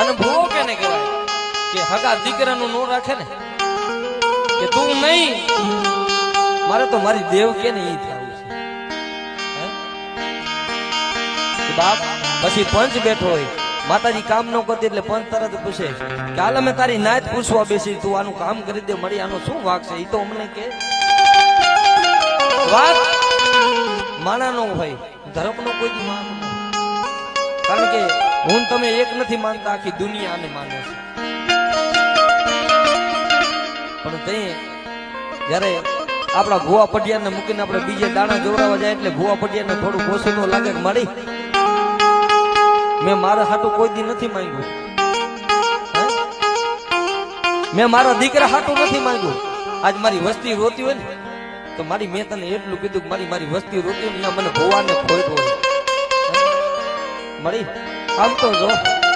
અને ભૂવો કેને કહેવાય? કે હગા દીકરાનું નો રાખે ને? કે તું નહીં? મારે તો મારી દેવ કે ને એ થવું છે. બાપ, પછી પંચ બેઠો હોય. માતાજી કામ ન કરતી એટલે પંચ તરત પૂછે કે હાલ અમે તારી નાત પૂછવા બેસી, તું આનું કામ કરી દે મળી આનો શું વાક છે? એ તો અમને કે. વાત માણાનો હોય, ધર્મનો કોઈ દી માન કારણ કે હું તમે એક નથી માનતા, આખી દુનિયાને માને છે. પણ તે જ્યારે આપણા ભુવા પટિયાને મૂકીને આપણે બીજે દાણા જોવરાવા જાય એટલે ભુવા પટિયાને થોડું ઓછું તો લાગે મારી મેં મારા હાટું કોઈ દી નથી માંગ્યું. મેં મારા દીકરા હાટું નથી માંગ્યું. આજ મારી વસ્તી રોતી હોય ને, તો મારી મેં તને એટલું કીધું કે મારી મારી વસ્તી રોતી ને મને ભુવાને ખોઈ મળી? આમ જો.